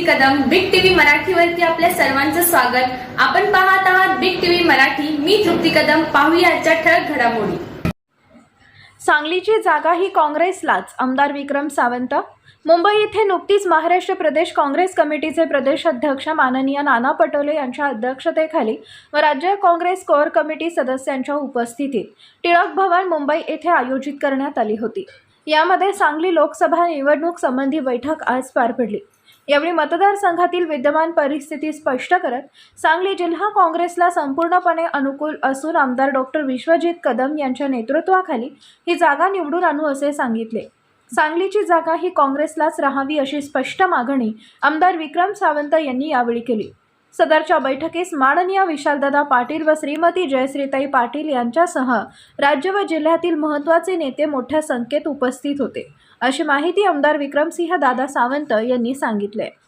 तृप्ती Kadam big TV मराठीवरती आपल्या सर्वांचं स्वागत. आपण पाहत आहात बिग टीव्ही मराठी. मी तृप्ती कदम. पाहूया आजच्या ठळक घडामोडी. सांगलीची जागा ही काँग्रेसलाच आमदार विक्रम सावंत. मुंबई येथे नुकतीच महाराष्ट्र प्रदेश काँग्रेस कमिटीचे प्रदेश अध्यक्ष माननीय नाना पटोले यांच्या अध्यक्षतेखाली व राज्य काँग्रेस कोअर कमिटी सदस्यांच्या उपस्थितीत टिळक भवन मुंबई येथे आयोजित करण्यात आली होती. यामध्ये सांगली लोकसभा निवडणूक संबंधी बैठक आज पार पडली. यावेळी मतदारसंघातील विद्यमान परिस्थिती स्पष्ट करत सांगली जिल्हा काँग्रेसला संपूर्णपणे अनुकूल असून आमदार डॉक्टर विश्वजित कदम यांच्या नेतृत्वाखाली ही जागा निवडून आणू असे सांगितले. सांगलीची जागा ही काँग्रेसलाच राहावी अशी स्पष्ट मागणी आमदार विक्रम सावंत यांनी यावेळी केली. सदरच्या बैठकीस माननीय विशालदादा पाटील व श्रीमती जयश्रीताई पाटील यांच्यासह राज्य व जिल्ह्यातील महत्त्वाचे नेते मोठ्या संख्येत उपस्थित होते. अशी माहिती आमदार विक्रमसिंह दादा सावंत यांनी सांगितले.